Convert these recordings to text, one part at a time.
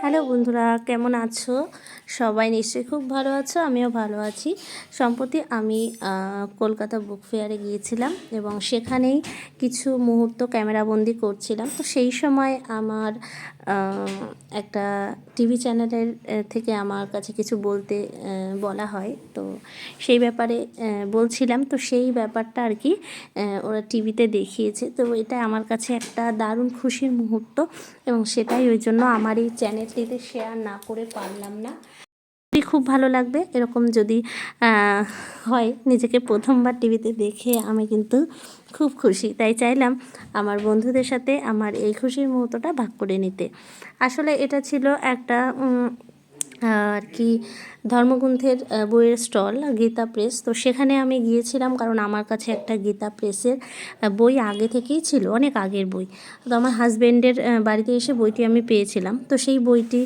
Hello বন্ধুরা, কেমন আছো? সবাই নিশ্চয়ই খুব ভালো আছো, আমিও ভালো আছি। সম্প্রতি আমি কলকাতা বুক ফেয়ারে গিয়েছিলাম এবং সেখানেই কিছু মুহূর্ত ক্যামেরাবন্দি করছিলাম। তো সেই সময় আমার একটা টিভি চ্যানেলের থেকে আমার কাছে কিছু বলতে বলা হয়। তো সেই ব্যাপারে বলছিলাম। তো সেই ব্যাপারটা আর কি ওরা টিভিতে দেখিয়েছে। তো এটা আমার কাছে একটা দারুণ খুশির মুহূর্ত এবং সেটাই ওই জন্য আমার এই চ্যানেলটিতে শেয়ার না করে পারলাম না। খুব ভালো লাগবে, এরকম যদি হয় নিজেকে প্রথমবার টিভিতে দেখে আমি কিন্তু খুব খুশি। তাই চাইলাম আমার বন্ধুদের সাথে আমার এই খুশির মুহূর্তটা ভাগ করে নিতে। আসলে এটা ছিল একটা আর কি, ধর্মগ্রন্থের বইয়ের স্টল, গীতা প্রেস। তো সেখানে আমি গিয়েছিলাম কারণ আমার কাছে একটা গীতা প্রেসের বই আগে থেকেই ছিল, অনেক আগের বই। তো আমার হাজব্যান্ডের বাড়িতে এসে বইটি আমি পেয়েছিলাম। তো সেই বইটি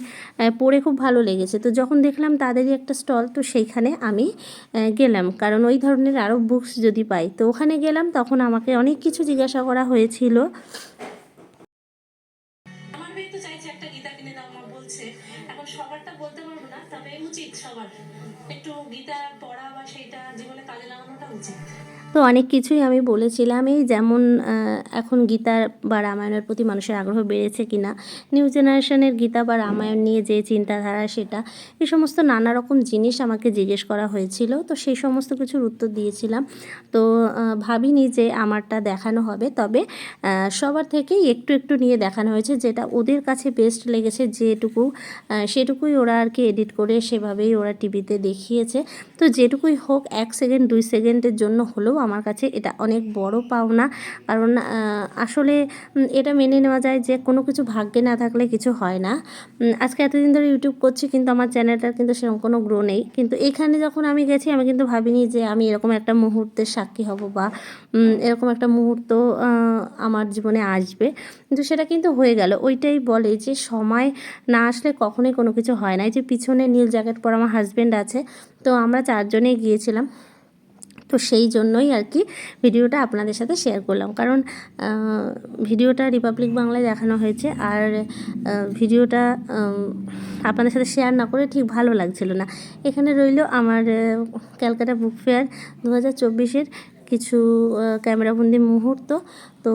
পড়ে খুব ভালো লেগেছে। তো যখন দেখলাম তাদেরই একটা স্টল, তো সেইখানে আমি গেলাম। কারণ ওই ধরনের আরও বুকস যদি পাই, তো ওখানে গেলাম, তখন আমাকে অনেক কিছু জিজ্ঞাসা করা হয়েছিল। একটু গীতা পড়া বা সেইটা জীবনে কাজে লাগানোটা উচিত। তো অনেক কিছুই আমি বলেছিলাম, এই যেমন এখন গীতা বা রামায়ণের প্রতি মানুষের আগ্রহ বেড়েছে কিনা, নিউ জেনারেশনের গীতা বা রামায়ণ নিয়ে যে চিন্তাধারা সেটা, এই সমস্ত নানা রকম জিনিস আমাকে জিজ্ঞেস করা হয়েছিল, তো সেই সমস্ত কিছুর উত্তর দিয়েছিলাম। তো ভাবিনি যে আমারটা দেখানো হবে, তবে সবার থেকেই একটু একটু নিয়ে দেখানো হয়েছে যেটা ওদের কাছে বেস্ট লেগেছে যেটুকু সেটুকুই ওরা আর কি এডিট করে সেভাবেই ওরা টিভিতে দেখিয়েছে। তো যেটুকুই হোক, এক সেকেন্ড, দুই সেকেন্ডের জন্য হলেও আমার কাছে এটা অনেক বড় পাওনা। কারণ আসলে এটা মেনে নেওয়া যায় যে কোনো কিছু ভাগ্যে না থাকলে কিছু হয় না। আজকে এতদিন ধরে ইউটিউব করছি, কিন্তু আমার চ্যানেলটার কিন্তু সেরকম কোনো গ্রো নেই। কিন্তু এখানে যখন আমি গেছি, আমি কিন্তু ভাবিনি যে আমি এরকম একটা মুহূর্তের সাক্ষী হব বা এরকম একটা মুহূর্ত আমার জীবনে আসবে। কিন্তু সেটা কিন্তু হয়ে গেল। ওইটাই বলে যে সময় না আসলে কখনোই কোনো কিছু হয় না। এই যে পিছনে নীল জ্যাকেট পরা আমার হাজব্যান্ড আছে তো আমরা চারজনেই গিয়েছিলাম। তো সেই জন্যই আর কি ভিডিওটা আপনাদের সাথে শেয়ার করলাম। কারণ ভিডিওটা রিপাবলিক বাংলায় দেখানো হয়েছে আর ভিডিওটা আপনাদের সাথে শেয়ার না করে ঠিক ভালো লাগছিল না। এখানে রইল আমার ক্যালকাটা বুক ফেয়ার দু হাজার চব্বিশের কিছু ক্যামেরাবন্দি মুহূর্ত। তো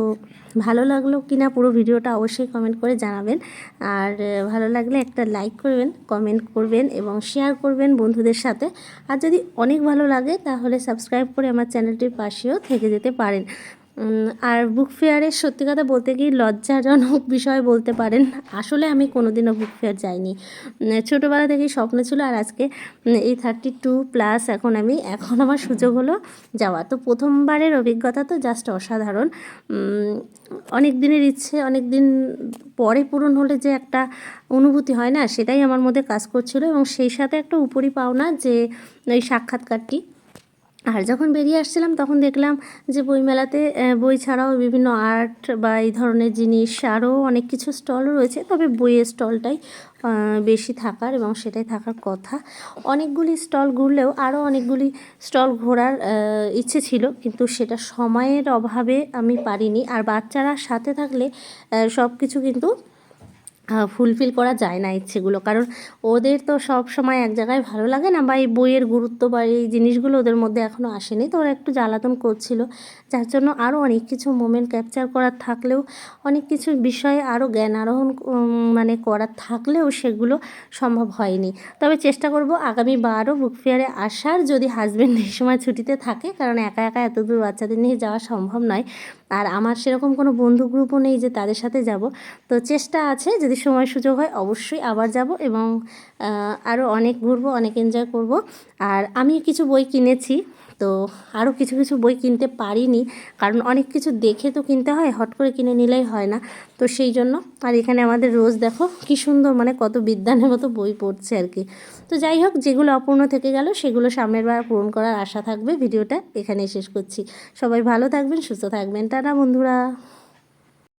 ভালো লাগল কি না পুরো ভিডিওটা অবশ্যই কমেন্ট করে জানাবেন। আর ভালো লাগলে একটা লাইক করবেন কমেন্ট করবেন এবং শেয়ার করবেন বন্ধুদের সাথে। আর যদি অনেক ভালো লাগে তাহলে সাবস্ক্রাইব করে আমার চ্যানেলটির পাশেও থেকে যেতে পারেন। আর বুক ফেয়ারের সত্যি কথা বলতে গিয়ে লজ্জাজনক বিষয় বলতে পারেন, আসলে আমি কোনোদিনও বুক ফেয়ার যাইনি। ছোটোবেলা থেকেই স্বপ্ন ছিল আর আজকে এই থার্টি টু প্লাস এখন আমি, এখন আমার সুযোগ হলো যাওয়া তো প্রথমবারের অভিজ্ঞতা তো জাস্ট অসাধারণ। অনেক দিনের ইচ্ছে, অনেক দিন পরে পূরণ হলে যে একটা অনুভূতি হয় না, সেটাই আমার মধ্যে কাজ করছিল এবং সেই সাথে একটা উপরি পাওনা যে ওই সাক্ষাৎকারটি। আর যখন বেরিয়ে আসছিলাম, তখন দেখলাম যে বইমেলাতে বই ছাড়াও বিভিন্ন আর্ট বা এই ধরনের জিনিস আরও অনেক কিছু স্টল রয়েছে। তবে বইয়ের স্টলটাই বেশি থাকার এবং সেটাই থাকার কথা। অনেকগুলি স্টল ঘুরলেও আরও অনেকগুলি স্টল ঘোরার ইচ্ছে ছিল, কিন্তু সেটা সময়ের অভাবে আমি পারিনি। আর বাচ্চারা সাথে থাকলে সব কিছু কিন্তু ফুলফিল করা যায় না ইচ্ছেগুলো। কারণ ওদের তো সব সময় এক জায়গায় ভালো লাগে না বা এই বইয়ের গুরুত্ব বা এই জিনিসগুলো ওদের মধ্যে এখনও আসেনি। তো ওরা একটু জ্বালাতন করছিল। যার জন্য আরও অনেক কিছু মোমেন্ট ক্যাপচার করার থাকলেও, অনেক কিছু বিষয়ে আরও জ্ঞান আরোহণ মানে করার থাকলেও সেগুলো সম্ভব হয়নি। তবে চেষ্টা করব আগামী বারও বুক ফেয়ারে আসার। যদি হাজব্যান্ড এই সময় ছুটিতে থাকে, কারণ একা একা এত দূর বাচ্চাদের নিয়ে যাওয়া সম্ভব নয়। আর আমার সেরকম কোনো বন্ধু গ্রুপও নেই যে তাদের সাথে যাব। তো চেষ্টা আছে যদি সময় সুযোগ হয়, অবশ্যই আবার যাব এবং আরও অনেক ঘুরবো, অনেক এনজয় করব। আর আমি কিছু বই কিনেছি, তো আরও কিছু কিছু বই কিনতে পারিনি, কারণ অনেক কিছু দেখে তো কিনতে হয়, হট করে কিনে নিলেই হয় না। তো সেই জন্য, আর এখানে আমাদের রোজ দেখো, কি সুন্দর মানে কত বিদ্যানের মতো বই পড়ছে আর কি। তো যাই হোক, যেগুলো অপূর্ণ থেকে গেল, সেগুলো সামনের বার পূরণ করার আশা থাকবে। ভিডিওটা এখানেই শেষ করছি। সবাই ভালো থাকবেন, সুস্থ থাকবেন। টাটা বন্ধুরা।